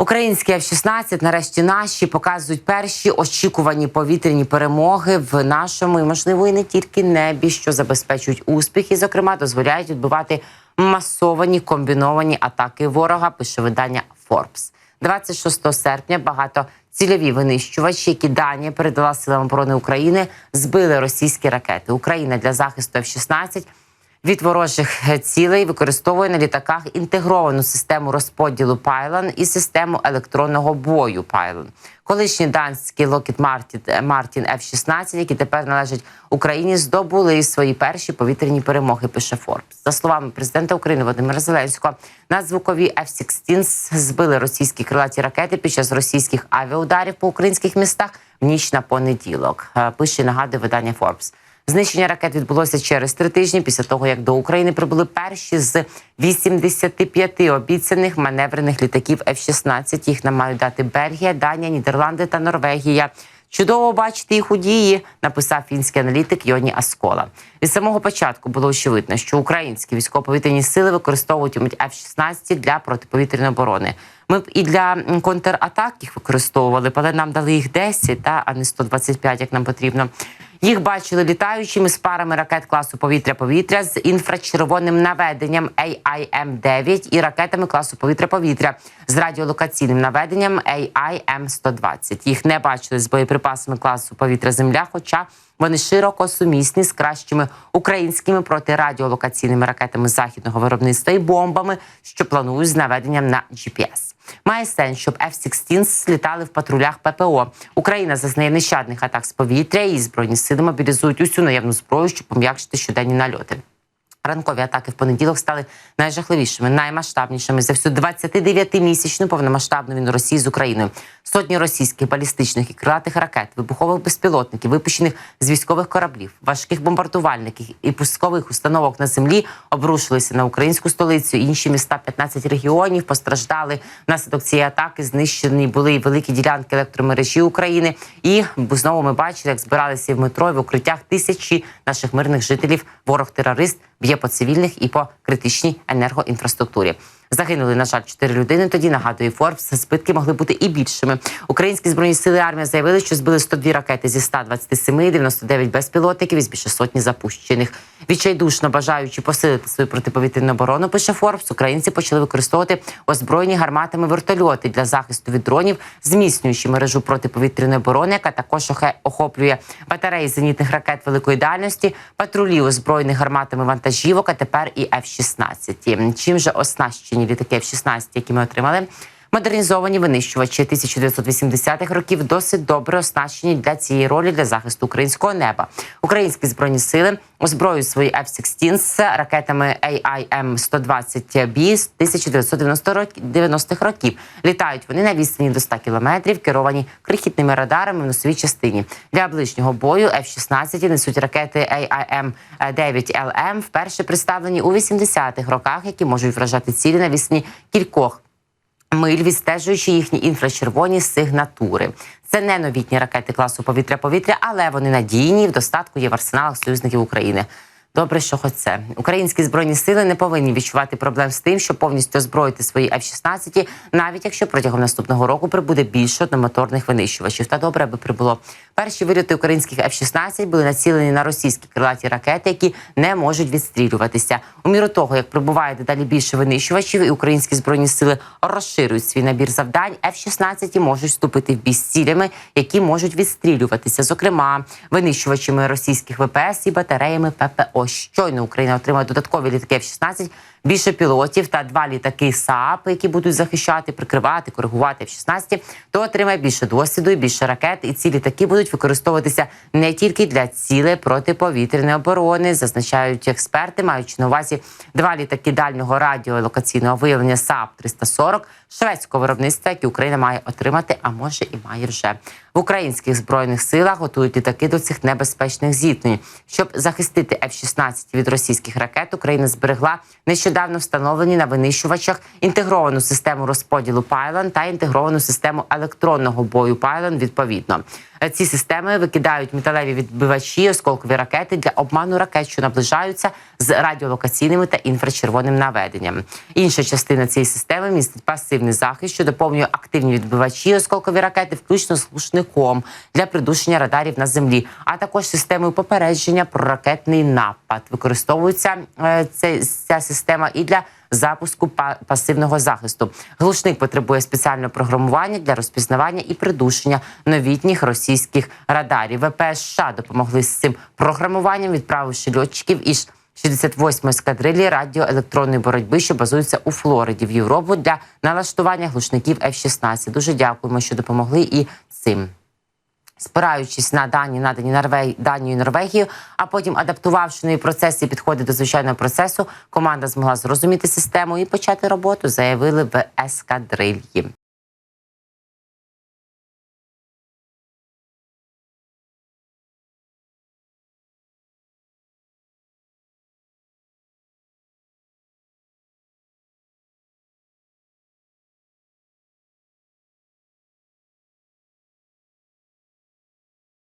Українські F-16 нарешті наші показують перші очікувані повітряні перемоги в нашому і можливо і не тільки небі, що забезпечують успіх, і зокрема дозволяють відбивати масовані комбіновані атаки ворога. Пише видання Forbes. 26 серпня багато цільові винищувачі, які Данія передала силам оборони України, збили російські ракети. Україна для захисту F-16 від ворожих цілей використовує на літаках інтегровану систему розподілу Пайлан і систему електронного бою Пайлан. Колишні данські Lockheed Martin, Martin F-16, які тепер належать Україні, здобули свої перші повітряні перемоги. Пише Форбс. За словами президента України Володимира Зеленського, надзвукові F-16 збили російські крилаті ракети під час російських авіаударів по українських містах в ніч на понеділок. Е, Пише нагадує видання Форбс. Знищення ракет відбулося через три тижні після того, як до України прибули перші з 85 обіцяних маневрених літаків F-16. Їх нам мають дати Бельгія, Данія, Нідерланди та Норвегія. Чудово бачити їх у дії, написав фінський аналітик Йоні Аскола. Від самого початку було очевидно, що українські військово-повітряні сили використовуватимуть F-16 для протиповітряної оборони. Ми б і для контратак їх використовували, але нам дали їх 10, та а не 125, як нам потрібно. Їх бачили літаючими з парами ракет класу повітря-повітря з інфрачервоним наведенням AIM-9 і ракетами класу повітря-повітря з радіолокаційним наведенням AIM-120. Їх не бачили з боєприпасами класу повітря-земля, хоча вони широко сумісні з кращими українськими протирадіолокаційними ракетами західного виробництва і бомбами, що планують з наведенням на GPS. Має сенс, щоб F-16 літали в патрулях ППО. Україна зазнає нещадних атак з повітря і збройні сили мобілізують усю наявну зброю, щоб пом'якшити щоденні нальоти. Ранкові атаки в понеділок стали найжахливішими, наймасштабнішими за всю 29-місячну повномасштабну війну Росії з Україною. Сотні російських балістичних і крилатих ракет, вибухових безпілотників, випущених з військових кораблів, важких бомбардувальників і пускових установок на землі обрушилися на українську столицю. Інші міста 15 регіонів постраждали внаслідок цієї атаки. Знищені були і великі ділянки електромережі України. І знову ми бачили, як збиралися в метро і в укриттях тисячі наших мирних жителів. Ворог терорист б'є по цивільних і по критичній енергоінфраструктурі. Загинули, на жаль, чотири людини. Тоді нагадує Форбс. Збитки могли бути і більшими. Українські збройні сили армія заявили, що збили 102 ракети зі 127, 99 безпілотників із більше сотні запущених. Відчайдушно бажаючи посилити свою протиповітряну оборону, пише Форбс. Українці почали використовувати озброєні гарматами вертольоти для захисту від дронів, зміцнюючи мережу протиповітряної оборони, яка також охоплює батареї зенітних ракет великої дальності, патрулі озброєних гарматами вантажівок, а тепер і F-16. Чим же оснащені літаки F-16, які ми отримали? Модернізовані винищувачі 1980-х років досить добре оснащені для цієї ролі для захисту українського неба. Українські збройні сили озброюють свої F-16 ракетами AIM-120B з 1990-х років. Літають вони на відстані до 100 кілометрів, керовані крихітними радарами в носовій частині. Для ближнього бою F-16 несуть ракети AIM-9LM, вперше представлені у 80-х роках, які можуть вражати цілі на відстані кількох миль, відстежуючи їхні інфрачервоні сигнатури. Це не новітні ракети класу повітря-повітря, але вони надійні в достатку є в арсеналах союзників України. Добре, що хоч це. Українські збройні сили не повинні відчувати проблем з тим, щоб повністю озброїти свої F-16, навіть якщо протягом наступного року прибуде більше одномоторних винищувачів. Та добре, аби прибуло. Перші вильоти українських F-16 були націлені на російські крилаті ракети, які не можуть відстрілюватися. У міру того, як прибуває дедалі більше винищувачів, і українські збройні сили розширюють свій набір завдань. F-16 можуть вступити в бій з цілями, які можуть відстрілюватися, зокрема винищувачами російських ВПС і батареями ППО. Щойно Україна отримає додаткові літаки F-16, більше пілотів та два літаки САП, які будуть захищати, прикривати, коригувати F-16, то отримає більше досвіду і більше ракет. І ці літаки будуть використовуватися не тільки для цілей протиповітряної оборони, зазначають експерти, маючи на увазі два літаки дальнього радіолокаційного виявлення САП 340 шведського виробництва, які Україна має отримати, а може і має вже в українських збройних силах. Готують літаки до цих небезпечних зіткнень, щоб захистити F-16 від російських ракет. Україна зберегла нещодавно встановлені на винищувачах інтегровану систему розподілу пайлан та інтегровану систему електронного бою пайлан Відповідно, Ці системи викидають металеві відбивачі, осколкові ракети для обману ракет, що наближаються з радіолокаційними та інфрачервоним наведенням. Інша частина цієї системи містить пасивний захист, що доповнює активні відбивачі, осколкові ракети, включно з глушником для придушення радарів на землі, а також системою попередження про ракетний напад. Використовується е, це, ця система і для запуску па- пасивного захисту. Глушник потребує спеціального програмування для розпізнавання і придушення новітніх російських радарів. ВПС США допомогли з цим програмуванням, відправивши льотчиків із 68-ї ескадрилі радіоелектронної боротьби, що базується у Флориді в Європу для налаштування глушників F-16. Дуже дякуємо, що допомогли і цим. Спираючись на дані, надані Норве... Данію Норвегію, а потім адаптувавши нові процеси і підходи до звичайного процесу, команда змогла зрозуміти систему і почати роботу, заявили в ескадрильї.